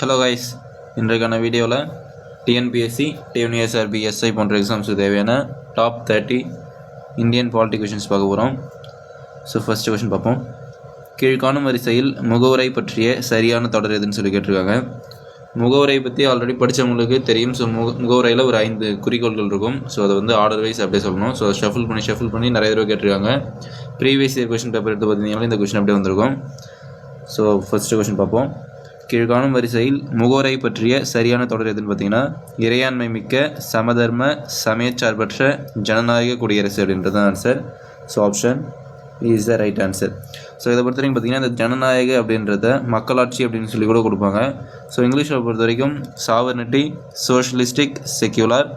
Hello guys இன்றைக்கான வீடியோவில் TNPSC TNUSRB SI போன்ற எக்ஸாம்ஸுக்கு தேவையான top thirty Indian polity questions பார்க்க போகிறோம் ஸோ ஃபஸ்ட்டு கொஷின் பார்ப்போம். கீழ்காணும் வரிசையில் முகவுரை பற்றிய சரியான தொடர் எதுன்னு சொல்லி கேட்டிருக்காங்க. முகவுரை பற்றி ஆல்ரெடி படித்தவங்களுக்கு தெரியும். ஸோ முக முகவுரையில் ஒரு ஐந்து குறிக்கோள்கள் இருக்கும். ஸோ அதை வந்து ஆர்டர் வைஸ் அப்படியே சொல்லணும். ஸோ ஷஃபிள் பண்ணி ஷஃபிள் பண்ணி நிறைய தடவை கேட்டிருக்காங்க. ப்ரீவியஸ் இயர் கொஷின் பேப்பர் எடுத்து பார்த்தீங்கன்னா இந்த கொஷின் அப்படியே வந்திருக்கும். ஸோ ஃபஸ்ட்டு கொஷின் பார்ப்போம். கீழ்காணும் வரிசையில் முகோரை பற்றிய சரியான தொடர் எதுன்னு பார்த்தீங்கன்னா இறையாண்மை மிக்க சமதர்ம சமயச்சார்பற்ற ஜனநாயக குடியரசு அப்படின்றது தான் answer so option is the right answer so இதை பொறுத்த வரைக்கும் பார்த்தீங்கன்னா இந்த ஜனநாயக அப்படின்றத மக்களாட்சி அப்படின்னு சொல்லி கூட கொடுப்பாங்க. ஸோ இங்கிலீஷில் பொறுத்த வரைக்கும் சாவர்னிட்டி சோஷலிஸ்டிக் செக்யூலர்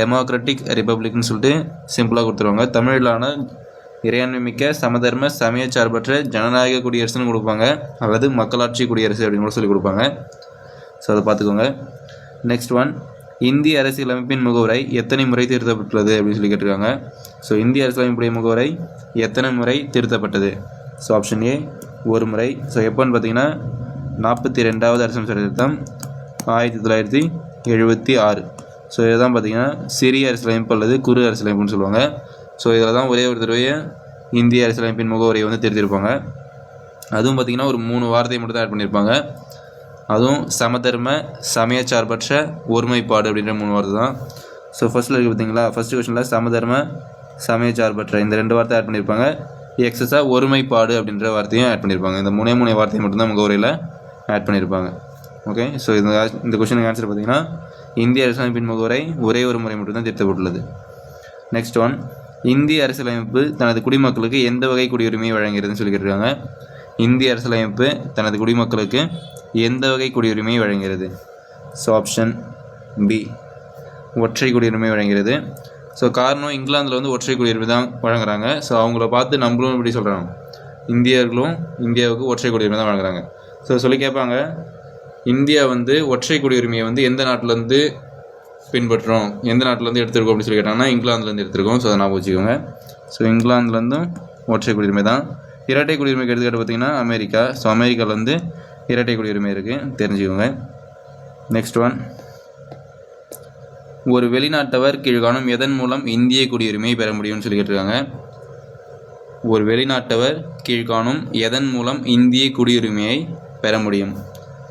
டெமோக்ராட்டிக் ரிப்பப்ளிக்னு சொல்லிட்டு சிம்பிளாக கொடுத்துருவாங்க. தமிழிலான இறையாண்மை மிக்க சமதர்ம சமயச்சார்பற்ற ஜனநாயக குடியரசுன்னு கொடுப்பாங்க. அல்லது மக்களாட்சி குடியரசு அப்படின்னு கூட சொல்லி கொடுப்பாங்க. ஸோ அதை பார்த்துக்கோங்க. நெக்ஸ்ட் ஒன் இந்திய அரசியலமைப்பின் முகவரை எத்தனை முறை திருத்தப்பட்டுள்ளது அப்படின்னு சொல்லி கேட்டிருக்காங்க. ஸோ இந்திய அரசியலமைப்புடைய முகவரை எத்தனை முறை திருத்தப்பட்டது? ஸோ ஆப்ஷன் ஏ ஒரு முறை. ஸோ எப்போன்னு பார்த்தீங்கன்னா நாற்பத்தி ரெண்டாவது அரசியல் சட்ட திருத்தம் ஆயிரத்தி தொள்ளாயிரத்தி எழுபத்தி ஆறு. ஸோ இதுதான் பார்த்தீங்கன்னா சிறிய அரசியலமைப்பு அல்லது குறு அரசியலமைப்புன்னு சொல்லுவாங்க. ஸோ இதில் தான் ஒரே ஒரு தடவையை இந்திய அரசியலமைப்பின் முகவரியை வந்து திருத்திருப்பாங்க அதுவும் பார்த்திங்கன்னா ஒரு மூணு வார்த்தையை மட்டும் தான் ஆட் பண்ணியிருப்பாங்க அதுவும் சமதர்ம சமயச்சார்பற்ற ஒருமைப்பாடு அப்படின்ற மூணு வார்த்தை தான். ஸோ ஃபஸ்ட்டில் இருக்குது பார்த்தீங்களா ஃபஸ்ட்டு கொஷனில் சமதர்ம சமயச்சார்பற்ற இந்த ரெண்டு வார்த்தை ஆட் பண்ணியிருப்பாங்க எக்ஸஸாக ஒருமைப்பாடு அப்படின்ற வார்த்தையும் ஆட் பண்ணியிருப்பாங்க இந்த மூணே மூணு வார்த்தையை மட்டும்தான் முகவரியில் ஆட் பண்ணியிருப்பாங்க ஓகே ஸோ இந்த இந்த கொஷனுக்கு ஆன்சர் பார்த்தீங்கன்னா இந்திய அரசியலமைப்பின் முகவரை ஒரே ஒரு முறை மட்டும்தான் திருத்தப்பட்டுள்ளது நெக்ஸ்ட் ஒன் இந்திய அரசியலமைப்பு தனது குடிமக்களுக்கு எந்த வகை குடியுரிமையை வழங்குகிறதுன்னு சொல்லி இந்திய அரசியலமைப்பு தனது குடிமக்களுக்கு எந்த வகை குடியுரிமையை வழங்குகிறது? ஸோ ஆப்ஷன் பி ஒற்றை குடியுரிமை வழங்குகிறது. ஸோ காரணம் இங்கிலாந்தில் வந்து ஒற்றை குடியுரிமை தான் வழங்குறாங்க. ஸோ அவங்கள பார்த்து நம்மளும் இப்படி சொல்கிறாங்க இந்தியர்களும் இந்தியாவுக்கு ஒற்றை குடியுரிமை தான் வழங்குறாங்க. ஸோ சொல்லி கேட்பாங்க இந்தியா வந்து ஒற்றை குடியுரிமையை வந்து எந்த நாட்டிலேருந்து பின்பற்றுறோம். எந்த நாட்டிலேருந்து எடுத்திருக்கோம் அப்படின்னு சொல்லி கேட்டாங்கன்னா இங்கிலாந்துலேருந்து எடுத்திருக்கோம். ஸோ அதை நான் வச்சுக்கோங்க ஸோ இங்கிலாந்துலேருந்தும் ஒற்றை குடியுரிமை தான். இரட்டை குடியுரிமைக்கு எடுத்துக்கிட்டு பார்த்தீங்கன்னா அமெரிக்கா. ஸோ அமெரிக்காவில் வந்து இரட்டை குடியுரிமை இருக்குது தெரிஞ்சுக்கோங்க. நெக்ஸ்ட் ஒன் ஒரு வெளிநாட்டவர் கீழ்காணும் எதன் மூலம் இந்திய குடியுரிமையை பெற முடியும்னு சொல்லி கேட்டிருக்காங்க. ஒரு வெளிநாட்டவர் கீழ்காணும் எதன் மூலம் இந்திய குடியுரிமையை பெற முடியும்?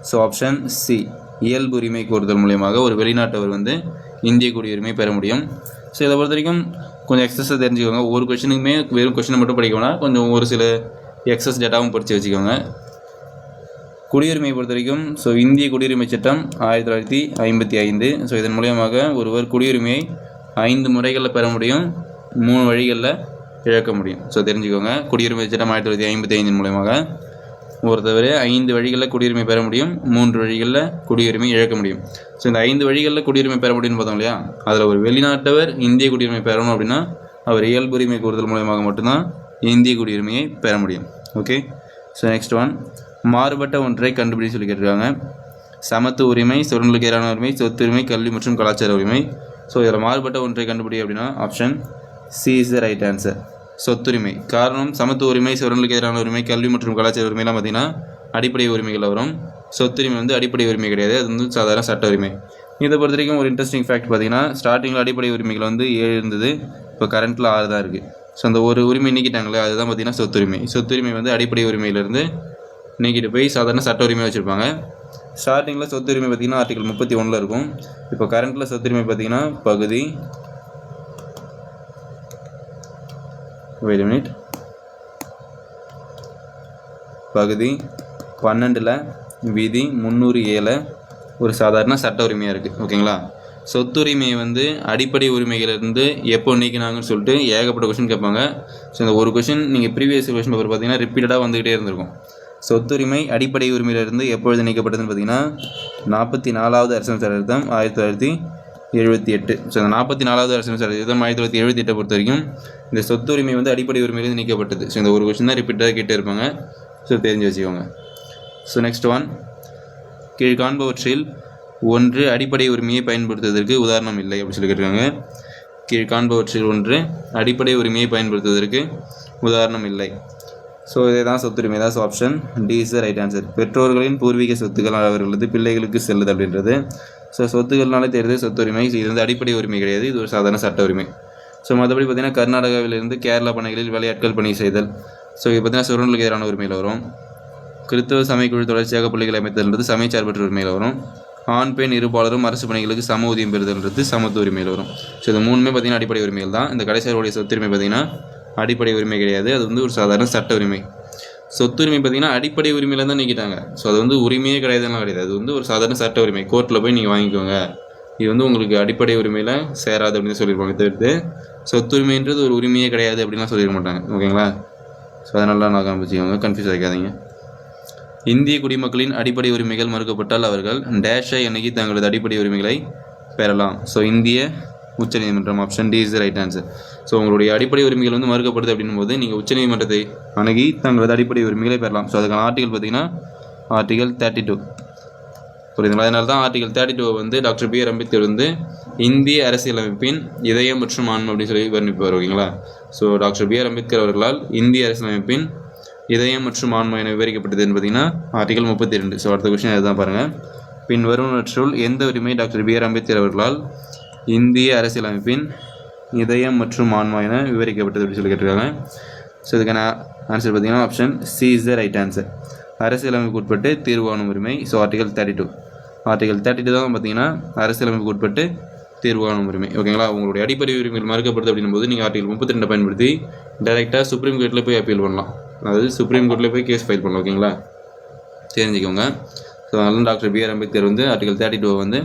ஸோ ஆப்ஷன் சி இயல்பு உரிமை கோருதல் மூலியமாக ஒரு வெளிநாட்டவர் வந்து இந்திய குடியுரிமை பெற முடியும். ஸோ இதை பொறுத்த வரைக்கும் கொஞ்சம் எக்ஸஸை தெரிஞ்சுக்கோங்க. ஒவ்வொரு கொஷனுக்குமே வெறும் கொஷினை மட்டும் படிக்கணும்னா கொஞ்சம் ஒரு சில எக்ஸஸ் டேட்டாவும் படித்து வச்சுக்கோங்க. குடியுரிமையை பொறுத்த வரைக்கும் ஸோ இந்திய குடியுரிமை சட்டம் ஆயிரத்தி தொள்ளாயிரத்தி ஐம்பத்தி ஐந்து. ஸோ இதன் மூலியமாக ஒருவர் குடியுரிமையை ஐந்து முறைகளில் பெற முடியும். மூணு வழிகளில் இழக்க முடியும். ஸோ தெரிஞ்சுக்கோங்க. குடியுரிமை சட்டம் ஆயிரத்தி தொள்ளாயிரத்தி ஐம்பத்தி ஐந்தின் மூலயமாக. ஒருத்தவர் ஐந்து வழிகளில் குடியுரிமை பெற முடியும் மூன்று வழிகளில் குடியுரிமை இழக்க முடியும். ஸோ இந்த ஐந்து வழிகளில் குடியுரிமை பெற முடியும்னு பார்த்தோம் இல்லையா? அதில் ஒரு வெளிநாட்டவர் இந்திய குடியுரிமை பெறணும் அப்படின்னா அவர் இயல்புரிமை கூறுதல் மூலயமாக மட்டும்தான் இந்திய குடியுரிமையை பெற முடியும். ஓகே ஸோ நெக்ஸ்ட் ஒன் மாறுபட்ட ஒன்றை கண்டுபிடி சொல்லி கேட்டிருக்காங்க. சமத்துவ உரிமை சுரண்டலுக்கு எதிரான உரிமை சொத்துரிமை கல்வி மற்றும் கலாச்சார உரிமை. ஸோ இதில் மாறுபட்ட ஒன்றை கண்டுபிடி அப்படின்னா option C is the right answer சொத்துரிமை. காரணம் சமத்துவ உரிமை சுரண்டலுக்கு எதிரான உரிமை கல்வி மற்றும் கலாச்சார உரிமைலாம் பார்த்திங்கன்னா அடிப்படை உரிமைகள் வரும். சொத்துரிமை வந்து அடிப்படை உரிமை கிடையாது. அது வந்து சாதாரண சட்ட உரிமை. இதை பொறுத்த வரைக்கும் ஒரு இன்ட்ரெஸ்டிங் ஃபேக்ட் பார்த்தீங்கன்னா ஸ்டார்டிங்கில் அடிப்படை உரிமைகள் வந்து ஏழு இருந்தது. இப்போ கரண்ட்டில் ஆறு தான் இருக்குது ஸோ அந்த ஒரு உரிமை நீக்கிட்டாங்களே அதுதான் பார்த்தீங்கன்னா சொத்துரிமை. சொத்துரிமை வந்து அடிப்படை உரிமையிலேருந்து நீக்கிட்டு போய் சாதாரண சட்ட உரிமை வச்சுருப்பாங்க. ஸ்டார்டிங்கில் சொத்துரிமை பார்த்திங்கன்னா ஆர்டிகல் முப்பத்தி ஒன்றில் இருக்கும். இப்போ கரண்ட்டில் சொத்துரிமை பார்த்திங்கன்னா பகுதி வெயிட் மினிட் பகுதி பன்னெண்டில் விதி முந்நூறு ஏழு. ஒரு சாதாரண சட்ட உரிமையாக இருக்குது ஓகேங்களா? சொத்துரிமை வந்து அடிப்படை உரிமைகளிலிருந்து எப்போ நீக்கினாங்கன்னு சொல்லிட்டு ஏகப்பட்ட கொஷின் கேட்பாங்க. ஸோ இந்த ஒரு கொஷின் நீங்கள் ப்ரீவியஸ் கொஷின் பேப்பர் பார்த்தீங்கன்னா ரிப்பீட்டடாக வந்துக்கிட்டே இருந்திருக்கும். சொத்துரிமை அடிப்படை உரிமையிலிருந்து எப்பொழுது நீக்கப்பட்டதுன்னு பார்த்தீங்கன்னா நாற்பத்தி நாலாவது அரசியல் சட்டம் ஆயிரத்தி தொள்ளாயிரத்தி எழுபத்தி எட்டு. ஸோ இந்த நாற்பத்தி நாலாவது அரசியல் சார் ஆயிரத்தி தொள்ளாயிரத்தி எழுபத்தி எட்டை பொறுத்த வரைக்கும் இந்த சொத்துரிமை வந்து அடிப்படை உரிமையிலிருந்து நீக்கப்பட்டது. ஸோ இந்த ஒரு கொஷின் தான் ரிப்பீட்டாக கேட்டே இருப்பாங்க. ஸோ தெரிஞ்சு வச்சுக்கோங்க. ஸோ நெக்ஸ்ட் ஒன் கீழ் காண்பவற்றில் ஒன்று அடிப்படை உரிமையை பயன்படுத்துவதற்கு உதாரணம் இல்லை அப்படின்னு சொல்லி கேட்டிருக்காங்க. கீழ்காண்பவற்றில் ஒன்று அடிப்படை உரிமையை பயன்படுத்துவதற்கு உதாரணம் இல்லை. ஸோ இதே தான் சொத்துரிமை தான் option D is right answer பெற்றோர்களின் பூர்வீக சொத்துக்கள் அவர்களது பிள்ளைகளுக்கு செல்லுது அப்படின்றது. ஸோ சொத்துக்கள்னாலே தெரியுது சொத்துரிமை இது வந்து அடிப்படை உரிமை கிடையாது. இது ஒரு சாதாரண சட்ட உரிமை. ஸோ மற்றபடி பார்த்தீங்கன்னா கர்நாடகாவிலிருந்து கேரளா பணிகளில் வேலையாட்கள் பணி செய்தல். ஸோ இது பார்த்திங்கன்னா சுரண்டலுக்கு எதிரான உரிமையில் வரும். கிறித்தவ சமயக்குழு தொடர்ச்சியாக பள்ளிகளை அமைத்தல்ன்றது சமயச்சார்பற்ற உரிமையில் வரும். ஆண் பெண் இருப்பாளரும் அரசு பணிகளுக்கு சம ஊதியம் பெறுதல்ன்றது சமத்துவ உரிமையில் வரும். ஸோ இது மூணுமே பார்த்திங்கன்னா அடிப்படை உரிமைகள் தான். இந்த கடைசியாருடைய சொத்துரிமை பார்த்தீங்கன்னா அடிப்படை உரிமை கிடையாது. அது வந்து ஒரு சாதாரண சட்ட உரிமை. சொத்துரிமை பார்த்தீங்கன்னா அடிப்படை உரிமையில தான் நீக்கிட்டாங்க. ஸோ அது வந்து உரிமையே கிடையாதுலாம் கிடையாது. அது வந்து ஒரு சாதாரண சட்ட உரிமை. கோர்ட்டில் போய் நீங்கள் வாங்கிக்கோங்க. இது வந்து உங்களுக்கு அடிப்படை உரிமையில் சேராது அப்படின்னு சொல்லியிருப்பாங்க தவிர்த்து சொத்துரிமைன்றது ஒரு உரிமையே கிடையாது அப்படின்லாம் சொல்லிட மாட்டாங்க. ஓகேங்களா? ஸோ அதனால நான் காமிச்சிக்கோங்க கன்ஃபியூஸ் ஆகிக்காதீங்க இந்திய குடிமக்களின் அடிப்படை உரிமைகள் மறுக்கப்பட்டால் அவர்கள் டேஷை அணுகி தங்களது அடிப்படை உரிமைகளை பெறலாம். ஸோ இந்திய உச்சநீதிமன்றம் option D is right answer so உங்களுடைய அடிப்படை உரிமைகள் வந்து மறுக்கப்படுது அப்படின்னும் போது நீங்கள் உச்சநீதிமன்றத்தை அணுகி தங்களது அடிப்படை உரிமைகளை பெறலாம். ஸோ அதுக்கான ஆர்டிகல் பார்த்தீங்கன்னா ஆர்டிகல் தேர்ட்டி டூ புரியுதுங்களா? அதனால தான் ஆர்டிகல் தேர்ட்டி டூ வந்து டாக்டர் பி ஆர் அம்பேத்கர் வந்து இந்திய அரசியலமைப்பின் இதயம் மற்றும் ஆன்மம் அப்படின்னு சொல்லி வர்ணிப்பார் ஓகேங்களா? So doctor B R Ambedkar அவர்களால் இந்திய அரசியலமைப்பின் இதயம் மற்றும் ஆன்மம் என விவரிக்கப்பட்டதுன்னு பார்த்தீங்கன்னா ஆர்டிகல் முப்பத்தி ரெண்டு ஸோ அடுத்த கொஸ்டின் அதுதான் பாருங்கள் பின் வருவனற்றுள் எந்த உரிமை டாக்டர் பி ஆர் அம்பேத்கர் அவர்களால் இந்திய அரசியலமைப்பின் இதயம் மற்றும் ஆன்மா என விவரிக்கப்பட்டது அப்படின்னு சொல்லி கேட்டிருக்காங்க. ஸோ இதுக்கான ஆன்சர் பார்த்தீங்கன்னா option C is the right answer அரசியலமைப்புக்கு உட்பட்டு தீர்வு உரிமை. So article thirty two article thirty two தான் பார்த்தீங்கன்னா அரசியலமைப்புக்கு உட்பட்டு தீர்வு உரிமை. ஓகேங்களா உங்களுடைய அடிப்படை உரிமைகள் மறுக்கப்படுது அப்படின்னும் போது நீங்கள் ஆர்டிகல் முப்பத்தி ரெண்டை பயன்படுத்தி டைரெக்டாக சுப்ரீம் கோர்ட்டில் போய் அப்பீல் பண்ணலாம். அதாவது சுப்ரீம் கோர்ட்டில் போய் கேஸ் ஃபைல் பண்ணலாம் ஓகேங்களா தெரிஞ்சுக்கோங்க. ஸோ அதனால டாக்டர் பி ஆர் அம்பேத்கர் வந்து ஆர்டிகல் தேர்ட்டி டூவை வந்து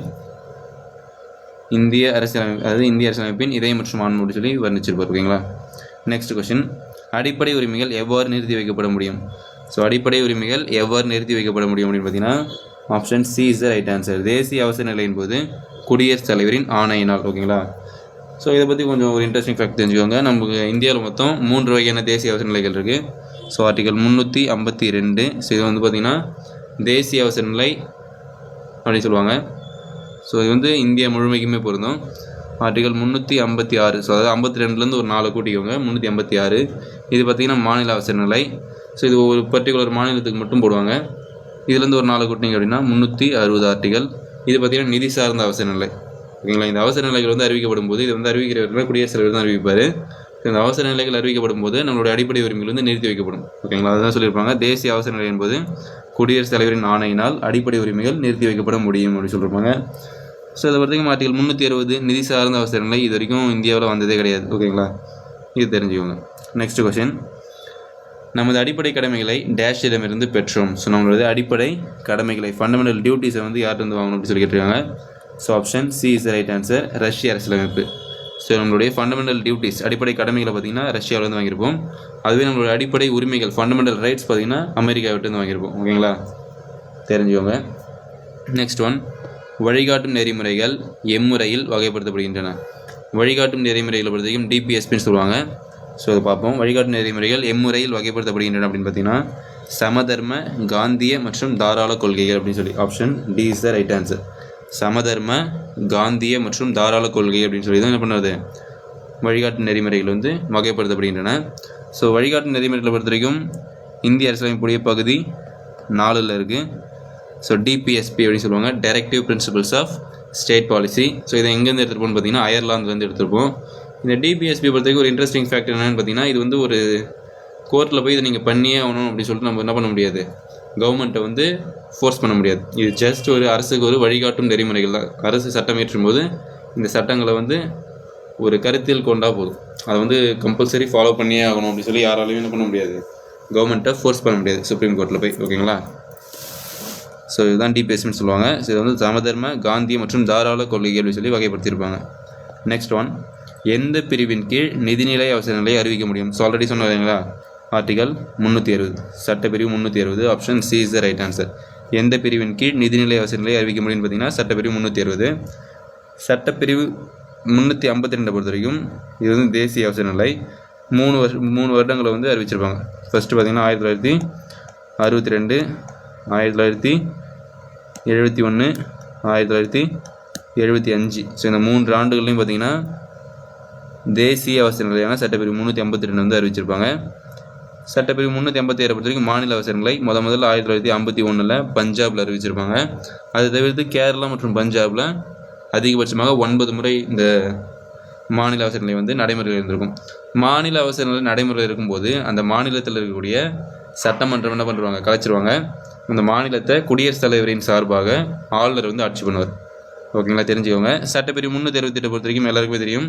இந்திய அரசியலமைப்பு அதாவது இந்திய அரசியலமைப்பின் இதயம் மற்றும் ஆன்மம் அப்படின்னு சொல்லி வர்ணிச்சிருப்பார் ஓகேங்களா? நெக்ஸ்ட் கொஸ்டின் அடிப்படை உரிமைகள் எவ்வாறு நிறுத்தி வைக்கப்பட முடியும்? ஸோ அடிப்படை உரிமைகள் எவ்வாறு நிறுத்தி வைக்கப்பட முடியும் அப்படின்னு பார்த்தீங்கன்னா option C is the right answer தேசிய அவசர நிலையின் போது குடியரசுத் தலைவரின் ஆணையினால் ஓகேங்களா? ஸோ இதை பற்றி கொஞ்சம் ஒரு இன்ட்ரெஸ்டிங் ஃபேக்ட் தெரிஞ்சுக்கோங்க. நமக்கு இந்தியாவில் மொத்தம் மூன்று வகையான தேசிய அவசர நிலைகள் இருக்குது ஸோ ஆர்டிகல் முந்நூற்றி ஐம்பத்தி ரெண்டு. ஸோ இது வந்து பார்த்திங்கன்னா தேசிய அவசர நிலை அப்படின்னு சொல்லுவாங்க. ஸோ இது வந்து இந்தியா முழுமைக்குமே பொருந்தும். ஆர்டிகல் முந்நூற்றி ஐம்பத்தி ஆறு. ஸோ அதாவது ஐம்பத்தி ரெண்டுலேருந்து ஒரு நாலு கூட்டிக்கோங்க. முந்நூற்றி ஐம்பத்தி ஆறு. இது பார்த்திங்கன்னா மாநில அவசர நிலை ஸோ இது ஒரு பர்டிகுலர் மாநிலத்துக்கு மட்டும் போடுவாங்க. இதுலேருந்து ஒரு நாலு கூட்டிங்க அப்படின்னா முந்நூற்றி அறுபது ஆர்டிகல். இது பார்த்திங்கன்னா நிதி சார்ந்த அவசர நிலை ஓகேங்களா? இந்த அவசர நிலைகள் வந்து அறிவிக்கப்படும் போது இது வந்து அறிவிக்கிறவர்கள் குடியரசுத் தலைவர் தான் அறிவிப்பார். இந்த அவசர நிலைகள் அறிவிக்கப்படும் போது நம்மளுடைய அடிப்படை உரிமைகள் வந்து நிறுத்தி வைக்கப்படும். ஓகேங்களா? அதுதான் சொல்லியிருப்பாங்க. தேசிய அவசர நிலை என்பது குடியரசுத் தலைவரின் ஆணையினால் அடிப்படை உரிமைகள் நிறுத்தி வைக்கப்பட முடியும் அப்படின்னு சொல்லியிருப்பாங்க ஸோ இதை பொறுத்தவரைக்கும் ஆர்டிகல் முந்நூற்றி அறுபது நிதி சார்ந்த அவசர நிலை இது வரைக்கும் இந்தியாவில் வந்ததே கிடையாது. ஓகேங்களா இது தெரிஞ்சுக்கோங்க. நெக்ஸ்ட் கொஷின் நமது அடிப்படை கடமைகளை டேஷிடமிருந்து பெற்றோம். ஸோ நம்மளோட அடிப்படை கடமைகளை ஃபண்டமெண்டல் டியூட்டிஸை வந்து யார்கிட்ட வாங்கணும் அப்படின்னு சொல்லி கேட்டிருக்காங்க. So option C is right answer ரஷ்ய அரசியலமைப்பு. ஸோ நம்மளுடைய ஃபண்டமெண்டல் டியூட்டிஸ் அடிப்படை கடமைகளை பார்த்திங்கன்னா ரஷ்யாவிலேருந்து வாங்கியிருப்போம். அதுவே நம்மளுடைய அடிப்படை உரிமைகள் ஃபண்டமெண்டல் ரைட்ஸ் பார்த்திங்கன்னா அமெரிக்காவிட்டேருந்து வாங்கியிருப்போம். ஓகேங்களா? தெரிஞ்சுக்கோங்க. நெக்ஸ்ட் ஒன் வழிகாட்டும் நெறிமுறைகள் எம்முறையில் வகைப்படுத்தப்படுகின்றன. வழிகாட்டும் நெறிமுறைகளை பொறுத்த வரைக்கும் டிபிஎஸ்பின்னு சொல்லுவாங்க. ஸோ அதை பார்ப்போம். வழிகாட்டும் நெறிமுறைகள் எம்முறையில் வகைப்படுத்தப்படுகின்றன அப்படின்னு பார்த்தீங்கன்னா சமதர்ம காந்திய மற்றும் தாராள கொள்கைகள் அப்படின்னு சொல்லி option D is the right answer சமதர்ம காந்திய மற்றும் தாராள கொள்கை அப்படின்னு சொல்லி தான் என்ன பண்ணுறது? வழிகாட்டு நெறிமுறைகள் வந்து வகைப்படுத்தப்படுகின்றன. ஸோ வழிகாட்டு நெறிமுறைகளை பொறுத்த வரைக்கும் இந்திய அரசியலமைப்புடைய பகுதி நாலில் இருக்குது ஸோ டிபிஎஸ்பி அப்படின்னு சொல்லுவாங்க. Directive principles of state policy so இதை எங்கேருந்து எடுத்துருப்போம்னு பார்த்தீங்கன்னா அயர்லாந்துலேருந்து எடுத்திருப்போம் இந்த டிபிஎஸ்பி பொறுத்த வரைக்கும் ஒரு இன்ட்ரெஸ்டிங் ஃபேக்ட் என்னென்னு பார்த்தீங்கன்னா இது வந்து ஒரு கோர்ட்டில் போய் இதை நீங்கள் பண்ணியே ஆகணும் அப்படின்னு சொல்லிட்டு நம்ம என்ன பண்ண முடியாது. கவர்மெண்ட்டை வந்து ஃபோர்ஸ் பண்ண முடியாது. இது ஜஸ்ட் ஒரு அரசுக்கு ஒரு வழிகாட்டும் நெறிமுறைகள் தான். அரசு சட்டம் இயற்றும் போது இந்த சட்டங்களை வந்து ஒரு கருத்தில் கொண்டா போதும். அதை வந்து கம்பல்சரி ஃபாலோ பண்ணியே ஆகணும் அப்படின்னு சொல்லி யாராலையும் என்ன பண்ண முடியாது. கவர்மெண்ட்டை ஃபோர்ஸ் பண்ண முடியாது. சுப்ரீம் கோர்ட்டில் போய் ஓகேங்களா ஸோ இதுதான் டிபிஎஸ்ன்னு சொல்லுவாங்க. ஸோ இது வந்து சமதர்ம காந்தி மற்றும் தாராள கொள்கை அப்படின்னு சொல்லி வகைப்படுத்தியிருப்பாங்க. நெக்ஸ்ட் ஒன் எந்த பிரிவின் கீழ் நிதிநிலை அவசர நிலையை அறிவிக்க முடியும்? ஸோ ஆல்ரெடி சொன்னீங்களா ஆர்டிகல் முந்நூற்றி அறுபது. சட்டப்பிரிவு முந்நூற்றி அறுபது. Option C is the right answer எந்த பிரிவின் கீழ் நிதிநிலை அவசர நிலையை அறிவிக்க முடியும்னு பார்த்தீங்கன்னா சட்டப்பிரிவு முந்நூற்றி அறுபது. சட்டப்பிரிவு முந்நூற்றி ஐம்பத்தி ரெண்டை பொறுத்த வரைக்கும் இது வந்து தேசிய அவசர நிலை. மூணு வருஷம் மூணு வருடங்களை வந்து அறிவிச்சிருப்பாங்க. ஃபஸ்ட்டு பார்த்தீங்கன்னா ஆயிரத்தி தொள்ளாயிரத்தி அறுபத்தி ரெண்டு ஆயிரத்தி தொள்ளாயிரத்தி எழுபத்தி ஒன்று ஆயிரத்தி தொள்ளாயிரத்தி எழுபத்தி அஞ்சு. ஸோ இந்த மூன்று ஆண்டுகள்லையும் பார்த்தீங்கன்னா தேசிய அவசர நிலையான சட்டப்பிரிவு முந்நூற்றி ஐம்பத்தி ரெண்டு வந்து அறிவிச்சிருப்பாங்க. சட்டப்பிரிவு முந்நூற்றி ஐம்பத்தி ஏழு பொறுத்த வரைக்கும் மாநில அவசரங்களை முத முதல்ல ஆயிரத்தி தொள்ளாயிரத்தி ஐம்பத்தி ஒன்றில் பஞ்சாபில் அறிவிச்சிருப்பாங்க. அது தவிர்த்து கேரளா மற்றும் பஞ்சாபில் அதிகபட்சமாக ஒன்பது முறை இந்த மாநில அவசர நிலை வந்து நடைமுறையில் இருந்திருக்கும். மாநில அவசர நிலை நடைமுறையில் இருக்கும்போது அந்த மாநிலத்தில் இருக்கக்கூடிய சட்டமன்றம் என்ன பண்ணுவாங்க? கலைச்சிருவாங்க. அந்த மாநிலத்தை குடியரசுத் தலைவரின் சார்பாக ஆளுநர் வந்து ஆட்சி பண்ணுவார். ஓகேங்களா? தெரிஞ்சுக்கோங்க. சட்டப்பிரிவு முந்நூற்றி அறுபத்தெட்டு பொறுத்த வரைக்கும் எல்லாருக்குமே தெரியும்.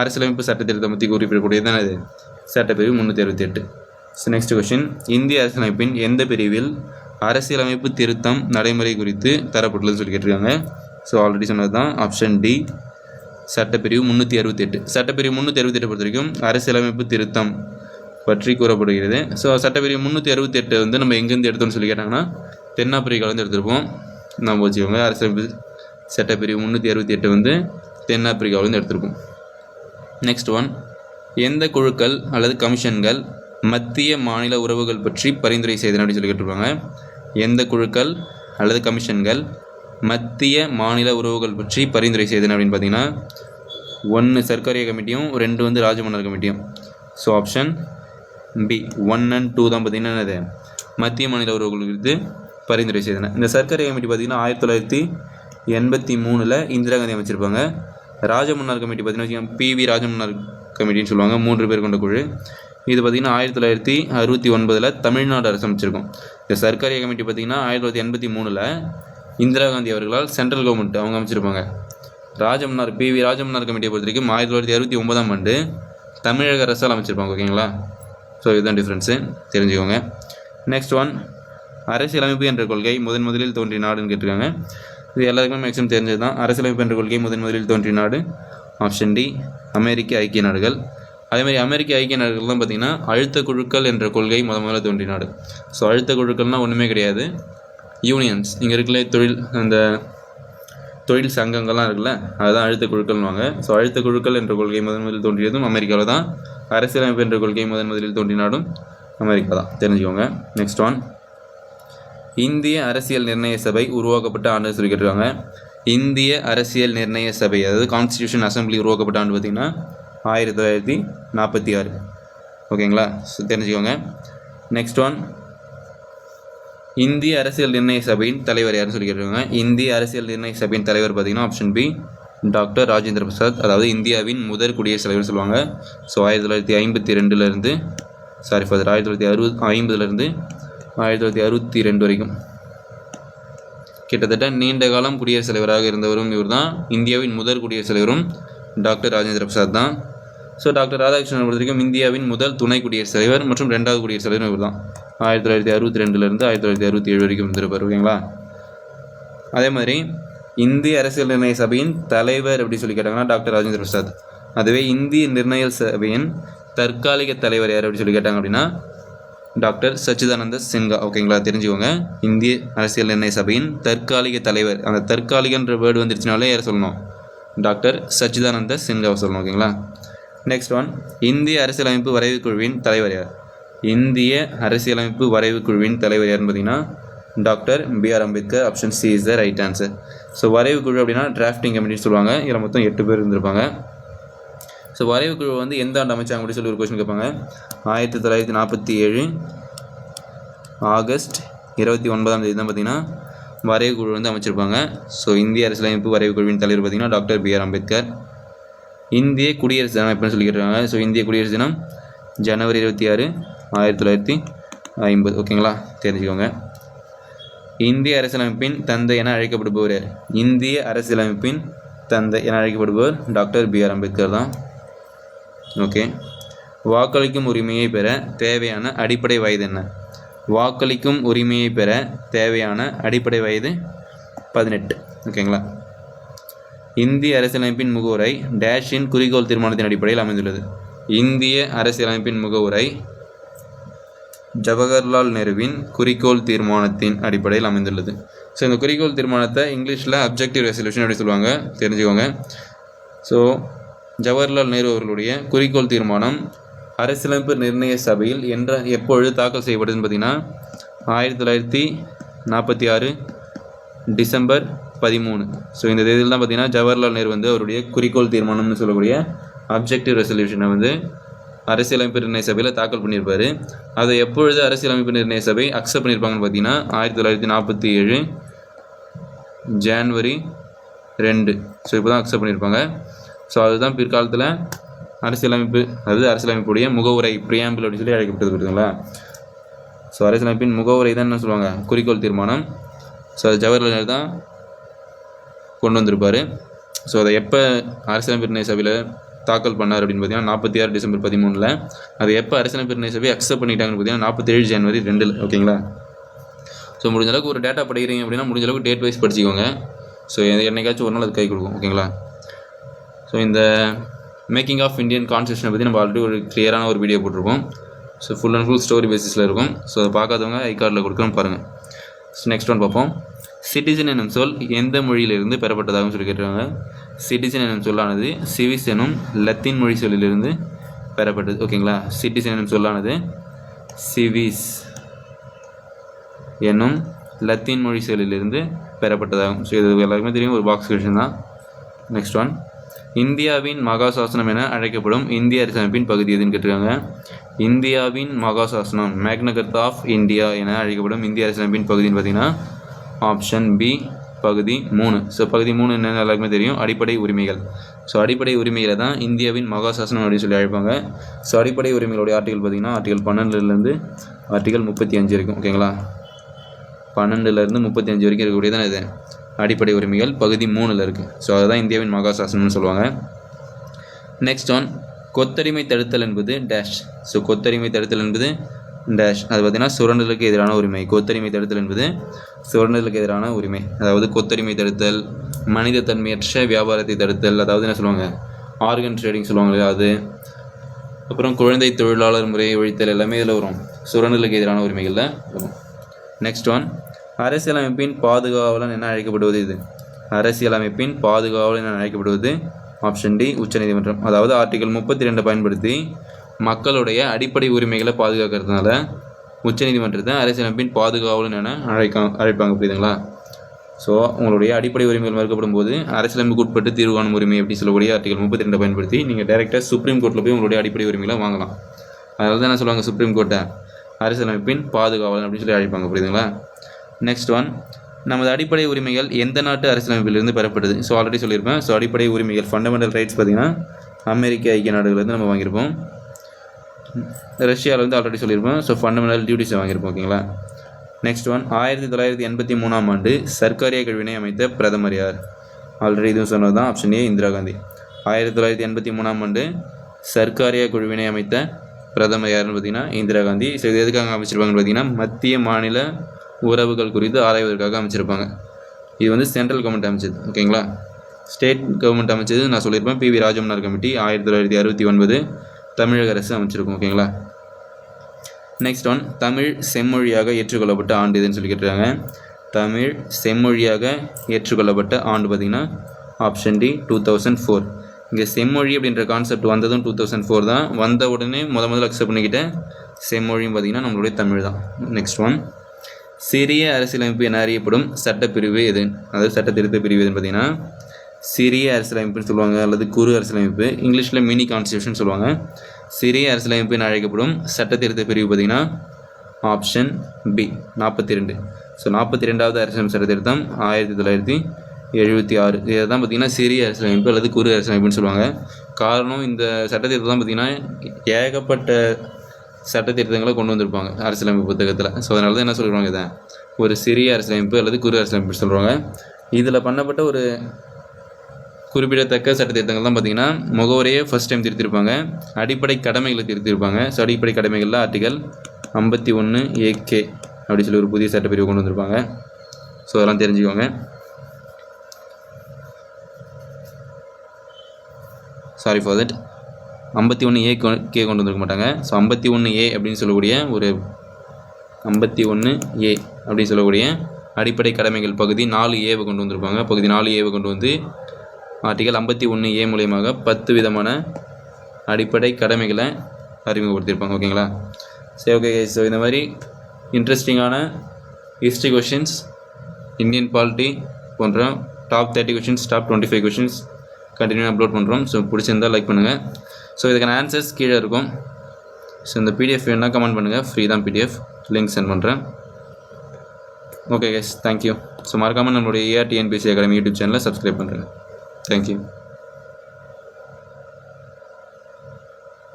அரசியலமைப்பு சட்டத்திருத்தம் பற்றி குறிப்பிடக்கூடியது தான் அது? சட்டப்பிரிவு முந்நூற்றி அறுபத்தி எட்டு. நெக்ஸ்ட் கொஷின் இந்திய அரசியலமைப்பின் எந்த பிரிவில் அரசியலமைப்பு திருத்தம் நடைமுறை குறித்து தரப்பட்டுள்ளதுன்னு சொல்லி கேட்டிருக்காங்க. ஸோ ஆல்ரெடி சொன்னது தான் ஆப்ஷன் டி சட்டப்பிரிவு முந்நூற்றி அறுபத்தெட்டு. சட்டப்பிரிவு முந்நூற்றி அறுபத்தெட்டு பொறுத்த வரைக்கும் அரசியலமைப்பு திருத்தம் பற்றி கூறப்படுகிறது. ஸோ சட்டப்பிரிவு முந்நூற்றி அறுபத்தெட்டு வந்து நம்ம எங்கேருந்து எடுத்தோம்னு சொல்லி கேட்டாங்கன்னா தென்னாப்பிரிக்காவிலேருந்து எடுத்திருப்போம். நம்ம வச்சுக்கோங்க அரசியலமைப்பு சட்டப்பிரிவு முந்நூற்றி அறுபத்தி எட்டு வந்து தென்னாப்பிரிக்காவிலேருந்து எடுத்திருப்போம். நெக்ஸ்ட் ஒன் எந்த குழுக்கள் அல்லது கமிஷன்கள் மத்திய மாநில உறவுகள் பற்றி பரிந்துரை செய்தன அப்படின்னு சொல்லி கேட்டிருப்பாங்க. எந்த குழுக்கள் அல்லது கமிஷன்கள் மத்திய மாநில உறவுகள் பற்றி பரிந்துரை செய்தன அப்படின்னு பார்த்தீங்கன்னா ஒன்று சர்க்காரிய கமிட்டியும் ரெண்டு வந்து Rajamannar கமிட்டியும். So option B one and two தான் பார்த்தீங்கன்னா என்னது? மத்திய மாநில உறவுகள் குறித்து பரிந்துரை செய்தன இந்த சர்க்காரிய கமிட்டி பார்த்தீங்கன்னா ஆயிரத்தி தொள்ளாயிரத்தி எண்பத்தி மூணில் இந்திரா காந்தி அமைச்சிருப்பாங்க. ராஜமன்னார் கமிட்டி பார்த்தீங்கன்னா பி வி ராஜமன்னார் கமிட்டின்னு சொல்லுவாங்க மூன்று பேர் கொண்ட குழு. இது பார்த்திங்கன்னா ஆயிரத்தி தொள்ளாயிரத்தி அறுபத்தி ஒன்பதில் தமிழ்நாடு அரசு அமைச்சிருக்கும். இந்த சர்க்காரிய கமிட்டி பார்த்திங்கன்னா ஆயிரத்தி தொள்ளாயிரத்தி எண்பத்தி மூணில் இந்திரா காந்தி அவர்களால் சென்ட்ரல் கவர்மெண்ட் அவங்க அமைச்சிருப்பாங்க. ராஜமன்னார் பி. வி. ராஜமன்னார் கமிட்டியை பொறுத்த வரைக்கும் ஆயிரத்தி தொள்ளாயிரத்தி அறுபத்தி ஒன்பதாம் ஆண்டு தமிழக அரசால் அமைச்சிருப்பாங்க ஓகேங்களா? ஸோ இதுதான் டிஃப்ரென்ஸு தெரிஞ்சுக்கோங்க. நெக்ஸ்ட் ஒன் அரசியலமைப்பு என்ற கொள்கை முதன் முதலில் தோன்றிய நாடுன்னு கேட்டிருக்காங்க. இது எல்லாருக்குமே மேக்ஸிமம் தெரிஞ்சது தான் அரசியலமைப்பு என்ற கொள்கை முதன் முதலில் தோன்றிய நாடு. ஆப்ஷன் டி அமெரிக்க ஐக்கிய நாடுகள். அதேமாதிரி அமெரிக்க ஐக்கிய நாடுகள்லாம் பார்த்திங்கன்னா அழுத்த குழுக்கள் என்ற கொள்கை முத முதல்ல தோன்றிய நாடு ஸோ அழுத்த குழுக்கள்னால் ஒன்றுமே கிடையாது. யூனியன்ஸ் இங்கே இருக்கல தொழில் அந்த தொழில் சங்கங்கள்லாம் இருக்குல்ல அதுதான் அழுத்த குழுக்கள்னுவாங்க. ஸோ அழுத்த குழுக்கள் என்ற கொள்கை முதன் முதலில் தோன்றியதும் அமெரிக்காவில் தான். அரசியலமைப்பு என்ற கொள்கை முதன் முதலில் தோன்றிய நாடும் அமெரிக்கா தான். தெரிஞ்சுக்கோங்க. நெக்ஸ்ட் ஒன் இந்திய அரசியல் நிர்ணய சபை உருவாக்கப்பட்ட ஆண்டு சொல்லி இருக்காங்க இந்திய அரசியல் நிர்ணய சபை அதாவது கான்ஸ்டியூஷன் அசம்பிளி உருவாக்கப்பட்ட ஆண்டு பார்த்திங்கன்னா ஆயிரத்தி தொள்ளாயிரத்தி நாற்பத்தி ஆறு. ஓகேங்களா? ஸோ தெரிஞ்சுக்கோங்க. நெக்ஸ்ட் ஒன் இந்திய அரசியல் நிர்ணய சபையின் தலைவர் யாருன்னு சொல்லி கேட்டிருக்காங்க. இந்திய அரசியல் நிர்ணய சபையின் தலைவர் பார்த்தீங்கன்னா option B doctor Rajendra Prasad. அதாவது இந்தியாவின் முதல் குடியரசுத் தலைவர் சொல்லுவாங்க. ஸோ ஆயிரத்தி தொள்ளாயிரத்தி ஐம்பத்தி ரெண்டுலேருந்து சாரி ஃபாதர் ஆயிரத்தி தொள்ளாயிரத்தி அறுபது ஐம்பதுலேருந்து ஆயிரத்தி தொள்ளாயிரத்தி அறுபத்தி ரெண்டு வரைக்கும். கிட்டத்தட்ட நீண்ட காலம் குடியரசுத் தலைவராக இருந்தவரும் இவர் தான் இந்தியாவின் முதல் குடியரசுத் தலைவரும் டாக்டர் ராஜேந்திர பிரசாத் தான். ஸோ டாக்டர் ராதாகிருஷ்ணன் பொறுத்த வரைக்கும் இந்தியாவின் முதல் துணை குடியரசுத் தலைவர் மற்றும் ரெண்டாவது குடியரசுத் தலைவர் இவர் தான் ஆயிரத்தி தொள்ளாயிரத்தி அறுபத்தி ரெண்டுலேருந்து ஆயிரத்தி தொள்ளாயிரத்தி அறுபத்தி ஏழு வரைக்கும் இருந்திருப்பார் ஓகேங்களா அதே மாதிரி இந்திய அரசியல் நிர்ணய சபையின் தலைவர் அப்படின்னு சொல்லி கேட்டாங்கன்னா டாக்டர் ராஜேந்திர பிரசாத். அதுவே இந்திய நிர்ணய சபையின் தற்காலிக தலைவர் யார் அப்படி சொல்லி கேட்டாங்க அப்படின்னா டாக்டர் சச்சிதானந்த சின்ஹா ஓகேங்களா தெரிஞ்சுக்கோங்க. இந்திய அரசியல் நிர்ணய சபையின் தற்காலிக தலைவர் அந்த தற்காலிகன்ற வேர்டு வந்துருச்சுனாலே யார் சொல்லணும்? டாக்டர் சச்சிதானந்த சின்ஹாவை சொல்லணும் ஓகேங்களா நெக்ஸ்ட் ஒன் இந்திய அரசியலமைப்பு வரைவு குழுவின் தலைவர் யார்? இந்திய அரசியலமைப்பு வரைவு குழுவின் தலைவர் யாருன்னு பார்த்தீங்கன்னா doctor BR Ambedkar. Option C is the right answer so வரைவு குழு அப்படின்னா டிராஃப்டிங் கமிட்டின்னு சொல்லுவாங்க. இதில் மொத்தம் எட்டு பேர் இருந்திருப்பாங்க. ஸோ வரைவு குழு வந்து எந்த ஆண்டு அமைச்சாங்க அப்படின்னு சொல்லி ஒரு கொஸ்டின் கேட்பாங்க. ஆயிரத்தி தொள்ளாயிரத்தி நாற்பத்தி ஏழு ஆகஸ்ட் இருபத்தி ஒன்பதாம் தேதி தான் பார்த்தீங்கன்னா வரைவு குழு வந்து அமைச்சிருப்பாங்க. ஸோ இந்திய அரசியலமைப்பு வரைவு குழுவின் தலைவர் பார்த்தீங்கன்னா டாக்டர் பிஆர் அம்பேத்கர். இந்திய குடியரசு தினம் எப்படின்னு சொல்லிக்கிறாங்க ஸோ இந்திய குடியரசு தினம் ஜனவரி இருபத்தி ஆறு ஆயிரத்தி தொள்ளாயிரத்தி ஐம்பது. ஓகேங்களா தெரிஞ்சுக்கோங்க. இந்திய அரசியலமைப்பின் தந்தை என அழைக்கப்படுபவர் யார்? இந்திய அரசியலமைப்பின் தந்தை என அழைக்கப்படுபவர் டாக்டர் பிஆர் அம்பேத்கர் தான். ஓகே வாக்களிக்கும் உரிமையை பெற தேவையான அடிப்படை வயது என்ன? வாக்களிக்கும் உரிமையை பெற தேவையான அடிப்படை வயது பதினெட்டு. ஓகேங்களா இந்திய அரசியலமைப்பின் முகவுரை டேஷின் குறிக்கோள் தீர்மானத்தின் அடிப்படையில் அமைந்துள்ளது. இந்திய அரசியலமைப்பின் முகவுரை ஜவஹர்லால் நேருவின் குறிக்கோள் தீர்மானத்தின் அடிப்படையில் அமைந்துள்ளது. ஸோ இந்த குறிக்கோள் தீர்மானத்தை இங்கிலீஷில் அப்ஜெக்டிவ் ரெசல்யூஷன் அப்படி சொல்லுவாங்க. தெரிஞ்சுக்கோங்க. ஸோ ஜவஹர்லால் நேரு அவர்களுடைய குறிக்கோள் தீர்மானம் அரசியலமைப்பு நிர்ணய சபையில் என்ற எப்பொழுது தாக்கல் செய்யப்படுதுன்னு பார்த்தீங்கன்னா ஆயிரத்தி தொள்ளாயிரத்தி நாற்பத்தி ஆறு டிசம்பர் பதிமூணு. ஸோ இந்த தேதியில் தான் பார்த்தீங்கன்னா ஜவஹர்லால் நேரு வந்து அவருடைய குறிக்கோள் தீர்மானம்னு சொல்லக்கூடிய அப்ஜெக்டிவ் ரெசல்யூஷனை வந்து அரசியலமைப்பு நிர்ணய சபையில் தாக்கல் பண்ணியிருப்பார். அதை எப்பொழுது அரசியலமைப்பு நிர்ணய சபை அக்செப்ட் பண்ணியிருப்பாங்கன்னு பார்த்தீங்கன்னா ஆயிரத்தி தொள்ளாயிரத்தி நாற்பத்தி ஏழு ஜான்வரி ரெண்டு. ஸோ இப்போ தான் அக்செப்ட் பண்ணியிருப்பாங்க. ஸோ அதுதான் பிற்காலத்தில் அரசியலமைப்பு அதாவது அரசியலமைப்புடைய முகவுரை பிரியாம்பிள் அப்படின்னு சொல்லி அழைக்கப்பட்டது பார்த்தீங்களா? ஸோ அரசியலமைப்பின் முகவுரை தான் என்ன சொல்லுவாங்க? குறிக்கோள் தீர்மானம். ஸோ அது ஜவஹர்லால் நேரு தான் கொண்டு வந்திருப்பார். ஸோ அதை எப்போ அரசியல் பிரிணை சபையில் தாக்கல் பண்ணார் அப்படின்னு பார்த்தீங்கன்னா நாற்பத்தி ஆறு டிசம்பர் பதிமூணில். அது எப்போ அரசியல் பிரிணை சபை அக்செப்ட் பண்ணிட்டாங்கன்னு பார்த்தீங்கன்னா நாற்பத்தேழு ஜனவரி ரெண்டில் ஓகேங்களா ஸோ முடிஞ்ச அளவுக்கு ஒரு டேட்டா படிக்கிறீங்க அப்படின்னா முடிஞ்ச அளவுக்கு டேட் வைஸ் படிச்சுக்கோங்க. ஸோ என்னைக்காச்சும் ஒரு நாள் அது கை கொடுக்கும் ஓகேங்களா ஸோ இந்த மேக்கிங் ஆஃப் இந்தியன் கான்ஸ்டியூஷனை பற்றி நம்ம ஆல்ரெடி ஒரு கிளியரான ஒரு வீடியோ போட்டிருக்கோம் so full and full story பேசிஸில் இருக்கும். ஸோ அதை பார்க்காதவங்க ஐ கார்டில் கொடுக்குறோம் பாருங்கள் ஸோ நெக்ஸ்ட் ஒன் பார்ப்போம். சிட்டிசன் எனும் சொல் எந்த மொழியிலிருந்து பெறப்பட்டதாகவும் சொல்லி கேட்டுருக்காங்க. சிட்டிசன் எனும் சொல்லானது சிவிஸ் எனும் லத்தீன் மொழி சொல்லிலிருந்து பெறப்பட்டது. ஓகேங்களா சிட்டிசன் எனும் சொல்லானது சிவிஸ் என்னும் லத்தீன் மொழி சொல்லிலிருந்து பெறப்பட்டதாகும் ஸோ இது எல்லாருக்குமே தெரியும். ஒரு பாக்ஸ் கொஷின் தான். நெக்ஸ்ட் ஒன் இந்தியாவின் மகாசாசனம் என அழைக்கப்படும் இந்திய அரசமைப்பின் பகுதி எதுன்னு கேட்டிருக்காங்க. இந்தியாவின் மகாசாசனம் மேக்னகர்த் ஆஃப் இந்தியா என அழைக்கப்படும் இந்திய அரசமைப்பின் பகுதின்னு பார்த்தீங்கன்னா ஆப்ஷன் பி பகுதி மூணு. ஸோ பகுதி மூணு என்னென்ன எல்லாருக்குமே தெரியும். அடிப்படை உரிமைகள். ஸோ அடிப்படை உரிமைகளை தான் இந்தியாவின் மகாசாசனம் அப்படின்னு சொல்லி அழைப்பாங்க. ஸோ அடிப்படை உரிமைகளுடைய ஆர்டிகல் பார்த்தீங்கன்னா ஆர்டிகல் பன்னெண்டுலேருந்து ஆர்டிகல் முப்பத்தி அஞ்சு இருக்கும் ஓகேங்களா பன்னெண்டுலேருந்து முப்பத்தி அஞ்சு வரைக்கும் இருக்கக்கூடியதான் இது. அடிப்படை உரிமைகள் பகுதி மூணில் இருக்குது ஸோ அதுதான் இந்தியாவின் மகாசாசனம்னு சொல்லுவாங்க. நெக்ஸ்ட் ஒன் கொத்தடிமை தடுத்தல் என்பது டேஷ் ஸோ கொத்தடிமை தடுத்தல் என்பது டேஷ் அது பார்த்தீங்கன்னா சுரண்டலுக்கு எதிரான உரிமை கொத்தடிமை தடுத்தல் என்பது சுரண்டலுக்கு எதிரான உரிமை. அதாவது கொத்தடிமை தடுத்தல் மனித தன்மையற்ற வியாபாரத்தை தடுத்தல் அதாவது என்ன சொல்லுவாங்க? ஆர்கன் ட்ரேடிங் சொல்லுவாங்க இல்லையா அது. அப்புறம் குழந்தை தொழிலாளர் முறையை ஒழித்தல் எல்லாமே இதில் வரும். சுரண்டலுக்கு எதிரான உரிமைகளில் வரும். நெக்ஸ்ட் ஒன் அரசியலமைப்பின் பாதுகாவலன் என அழைக்கப்படுவது இது. அரசியலமைப்பின் பாதுகாவலன் என அழைக்கப்படுவது ஆப்ஷன் டி உச்சநீதிமன்றம் அதாவது ஆர்டிகல் முப்பத்தி ரெண்டை பயன்படுத்தி மக்களுடைய அடிப்படை உரிமைகளை பாதுகாக்கிறதுனால உச்சநீதிமன்றத்தை அரசியலமைப்பின் பாதுகாவலன் என அழைக்க அழைப்பாங்க புரியுதுங்களா? ஸோ உங்களுடைய அடிப்படை உரிமைகள் மறுக்கப்படும் போது அரசியலமைப்புக்கு உட்பட்டு தீர்வு காணும் உரிமை அப்படி சொல்லக்கூடிய ஆர்டிகல் முப்பத்தி ரெண்டை பயன்படுத்தி நீங்கள் டேரெக்டாக சுப்ரீம் கோர்ட்டில் போய் உங்களுடைய அடிப்படை உரிமைகளை வாங்கலாம். அதனால தான் என்ன சொல்லுவாங்க சுப்ரீம் கோர்ட்டை அரசியலமைப்பின் பாதுகாவலன் அப்படின்னு சொல்லி அழைப்பாங்க புரியுதுங்களா? நெக்ஸ்ட் ஒன் நமது அடிப்படை உரிமைகள் எந்த நாட்டு அரசியலமைப்பிலிருந்து பெறப்பட்டது ஸோ ஆல்ரெடி சொல்லியிருப்பேன். ஸோ அடிப்படை உரிமைகள் ஃபண்டமெண்டல் ரைட்ஸ் பார்த்தீங்கன்னா அமெரிக்க ஐக்கிய நாடுகள்லேருந்து நம்ம வாங்கியிருப்போம். ரஷ்யாவில் வந்து ஆல்ரெடி சொல்லியிருப்போம். ஸோ ஃபண்டமெண்டல் டியூட்டிஸை வாங்கியிருப்போம் ஓகேங்களா நெக்ஸ்ட் ஒன் ஆயிரத்தி தொள்ளாயிரத்தி எண்பத்தி மூணாம் ஆண்டு சர்க்காரிய கல்வினை அமைத்த பிரதமர் யார்? ஆல்ரெடி இதுவும் சொன்னது தான் ஆப்ஷன் ஏ இந்திரா காந்தி. ஆயிரத்தி தொள்ளாயிரத்தி எண்பத்தி மூணாம் ஆண்டு சர்க்காரிய குழுவினை அமைத்த பிரதமர் யாருன்னு பார்த்தீங்கன்னா இந்திரா காந்தி. ஸோ இது எதுக்காக அமைச்சிருப்பாங்கன்னு பார்த்தீங்கன்னா மத்திய மாநில உறவுகள் குறித்து ஆராய்வதற்காக அமைச்சிருப்பாங்க. இது வந்து சென்ட்ரல் கவர்மெண்ட் அமைச்சது ஓகேங்களா ஸ்டேட் கவர்மெண்ட் அமைச்சது நான் சொல்லியிருப்பேன். பி வி ராஜமன்னார் கமிட்டி ஆயிரத்தி தொள்ளாயிரத்தி அறுபத்தி ஒன்பது தமிழக அரசு அமைச்சிருக்கும் ஓகேங்களா நெக்ஸ்ட் ஒன் தமிழ் செம்மொழியாக ஏற்றுக்கொள்ளப்பட்ட ஆண்டு எதுன்னு சொல்லி கேட்டுருக்காங்க. தமிழ் செம்மொழியாக ஏற்றுக்கொள்ளப்பட்ட ஆண்டு பார்த்திங்கன்னா option D two thousand four இங்கே செம்மொழி அப்படின்ற கான்செப்ட் வந்ததும் டூ தௌசண்ட் ஃபோர் தான். வந்த உடனே முத முதல்ல அக்செப்ட் பண்ணிக்கிட்ட செம்மொழியும் பார்த்திங்கன்னா நம்மளுடைய தமிழ் தான். நெக்ஸ்ட் ஒன் சிறிய அரசியலமைப்பு என அறியப்படும் சட்டப்பிரிவு எது? அதாவது சட்ட திருத்த பிரிவு எதுன்னு பார்த்திங்கன்னா சிறிய அரசியலமைப்புன்னு சொல்லுவாங்க அல்லது குறு அரசியலமைப்பு. இங்கிலீஷில் மினி கான்ஸ்டியூஷன் சொல்லுவாங்க. சிறிய அரசியலமைப்பு என அழைக்கப்படும் சட்டத்திருத்த பிரிவு பார்த்திங்கன்னா ஆப்ஷன் பி நாற்பத்தி ரெண்டு ஸோ நாற்பத்தி ரெண்டாவது அரசியலமைப்பு சட்டத்திருத்தம் ஆயிரத்தி தொள்ளாயிரத்தி எழுபத்தி ஆறு. இதை தான் பார்த்தீங்கன்னா சிறிய அரசியலமைப்பு அல்லது குறு அரசியலமைப்புன்னு சொல்லுவாங்க. காரணம் இந்த சட்டத்திருத்தம் தான் பார்த்தீங்கன்னா ஏகப்பட்ட சட்டத்திருத்தங்களை கொண்டு வந்திருப்பாங்க அரசியலமைப்பு புத்தகத்தில். ஸோ அதனால தான் என்ன சொல்கிறாங்க இதை? ஒரு சிறிய அரசியலமைப்பு அல்லது குறு அரசியலமைப்பு சொல்கிறாங்க இதில் பண்ணப்பட்ட ஒரு குறிப்பிடத்தக்க சட்ட திருத்தங்கள் தான் பார்த்தீங்கன்னா முகவரையே ஃபஸ்ட் டைம் திருத்திருப்பாங்க. அடிப்படை கடமைகளை திருத்திருப்பாங்க. ஸோ அடிப்படை கடமைகளில் ஆர்டிகல் ஐம்பத்தி ஒன்று ஏகே அப்படி சொல்லி ஒரு புதிய சட்டப்பிரிவு கொண்டு வந்திருப்பாங்க. ஸோ அதெல்லாம் தெரிஞ்சுக்கோங்க. சாரி ஃபார் தட் ஐம்பத்தி ஒன்று ஏ கே கொண்டு வந்திருக்க மாட்டாங்க. ஸோ ஐம்பத்தி ஒன்று ஏ அப்படின்னு சொல்லக்கூடிய ஒரு ஐம்பத்தி ஒன்று ஏ அப்படின்னு சொல்லக்கூடிய அடிப்படை கடமைகள் பகுதி நாலு ஏவை கொண்டு வந்திருப்பாங்க. பகுதி நாலு ஏவை கொண்டு வந்து ஆர்டிகல் ஐம்பத்தி ஒன்று ஏ மூலயமாக பத்து விதமான அடிப்படை கடமைகளை அறிமுகப்படுத்தியிருப்பாங்க ஓகேங்களா? சரி ஓகே ஸோ இந்த மாதிரி இன்ட்ரெஸ்டிங்கான ஹிஸ்ட்ரி கொஷின்ஸ் இந்தியன் பாலிட்டி போன்ற top thirty questions top twenty five questions continue upload பண்ணுறோம் ஸோ பிடிச்சிருந்தால் லைக் பண்ணுங்கள் ஸோ இதுக்கான ஆன்சர்ஸ் கீழே இருக்கும். ஸோ இந்த பிடிஎஃப் வேணால் கமெண்ட் பண்ணுங்கள் ஃப்ரீ தான் பிடிஎஃப் லிங்க் சென்ட் பண்ணுறேன் okay guys thank you so மறக்காமல் நம்மளுடைய ஏஆர் டிஎன்பிசி அகாடமி யூடியூப் சேனலை சப்ஸ்கிரைப் Thank you.